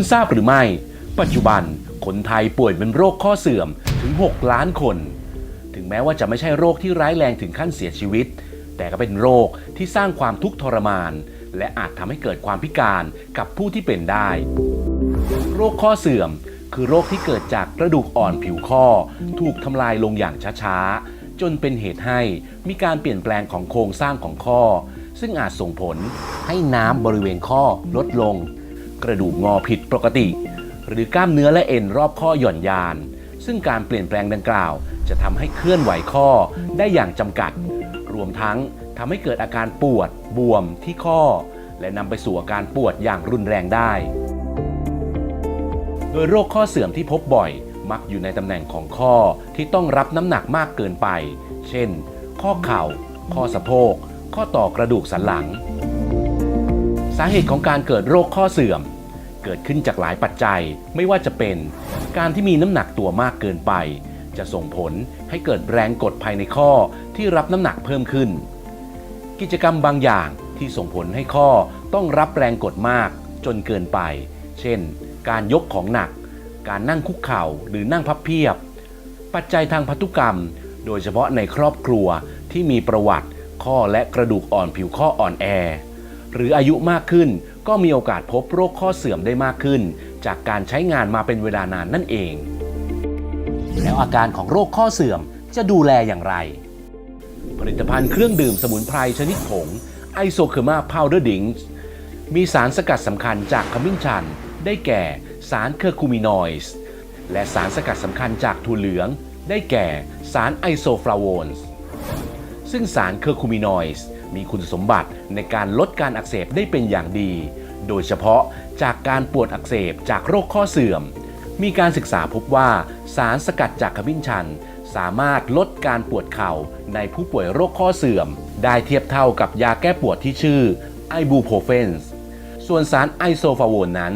คุณทราบหรือไม่ ปัจจุบันคนไทยป่วยเป็นโรคข้อเสื่อมถึง 6 ล้านคน ถึงแม้ว่าจะไม่ใช่โรคที่ร้ายแรงถึงขั้นเสียชีวิต แต่ก็เป็นโรคที่สร้างความทุกข์ทรมาน และอาจทำให้เกิดความพิการกับผู้ที่เป็นได้ โรคข้อเสื่อมคือโรคที่เกิดจากกระดูกอ่อนผิวข้อ ถูกทำลายลงอย่างช้าๆ จนเป็นเหตุให้มีการเปลี่ยนแปลงของโครงสร้างของข้อ ซึ่งอาจส่งผลให้น้ำบริเวณข้อลดลง กระดูกงอผิดปกติ หรือกล้ามเนื้อและเอ็นรอบข้อหย่อนยาน ซึ่งการเปลี่ยนแปลงดังกล่าว จะทำให้เคลื่อนไหวข้อได้อย่างจำกัด รวมทั้งทำให้เกิดอาการปวด บวมที่ข้อ และนำไปสู่อาการปวดอย่างรุนแรงได้ โดยโรคข้อเสื่อมที่พบบ่อย มักอยู่ในตำแหน่งของข้อที่ต้องรับน้ำหนักมากเกินไป เช่น ข้อเข่า ข้อสะโพก ข้อต่อกระดูกสันหลัง สาเหตุของการเกิดโรคข้อเสื่อม เกิดขึ้นจากหลายปัจจัยไม่ว่าจะเป็น การที่มีน้ำหนักตัวมากเกินไป จะส่งผลให้เกิดแรงกดภายในข้อที่รับน้ำหนักเพิ่มขึ้น กิจกรรมบางอย่างที่ส่งผลให้ข้อต้องรับแรงกดมากจนเกินไป เช่น การยกของหนัก การนั่งคุกเข่าหรือนั่งพับเพียบ ปัจจัยทางพันธุกรรม โดยเฉพาะในครอบครัวที่มีประวัติข้อและกระดูกอ่อนผิวข้ออ่อนแอ หรืออายุมากขึ้น ก็มีโอกาสพบโรคข้อเสื่อมได้มากขึ้น จากการใช้งานมาเป็นเวลานานนั่นเอง แล้วอาการของโรคข้อเสื่อมจะดูแลอย่างไร ผลิตภัณฑ์เครื่องดื่มสมุนไพรชนิดผงไอโซเคอร์มาพาวเดอร์ดิงมีสารสกัดสำคัญจากขมิ้นชัน ได้แก่สารเคอร์คูมินอยด์และสารสกัดสำคัญจากถั่วเหลือง ได้แก่สารไอโซฟลาโวนส์ซึ่งสารเคอร์คูมินอยด์ มีคุณสมบัติในการลดการอักเสบได้เป็นอย่างดี โดยเฉพาะจากการปวดอักเสบจากโรคข้อเสื่อม มีการศึกษาพบว่าสารสกัดจากขมิ้นชัน สามารถลดการปวดเข่าในผู้ป่วยโรคข้อเสื่อม ได้เทียบเท่ากับยาแก้ปวดที่ชื่อไอบูโพเฟนส์ส่วนสารไอโซฟาโวนนั้น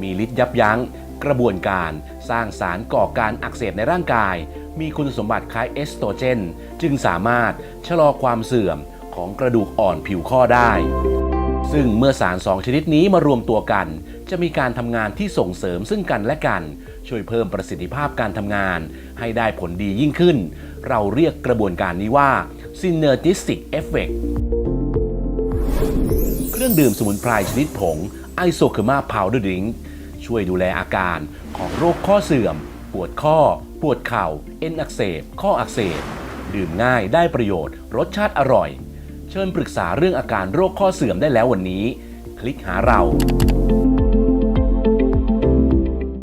มีฤทธิ์ยับยั้งกระบวนการสร้างสารก่อการอักเสบในร่างกาย มีคุณสมบัติคล้ายเอสโตรเจน จึงสามารถชะลอความเสื่อม ของกระดูกอ่อนผิวข้อได้ ซึ่งเมื่อสารสองชนิดนี้มารวมตัวกัน จะมีการทำงานที่ส่งเสริมซึ่งกันและกัน ช่วยเพิ่มประสิทธิภาพการทำงาน ให้ได้ผลดียิ่งขึ้น เราเรียกกระบวนการนี้ว่า synergistic effect เครื่องดื่มสมุนไพรชนิดผงไอโซเคอร์มาพาวเดอร์ดิงช่วยดูแลอาการของโรคข้อเสื่อม ปวดข้อ ปวดเข่า เอ็นอักเสบ ข้ออักเสบ ดื่มง่ายได้ประโยชน์ รสชาติอร่อย เชิญปรึกษาเรื่องอาการโรคข้อเสื่อมได้แล้ววันนี้ คลิกหาเรา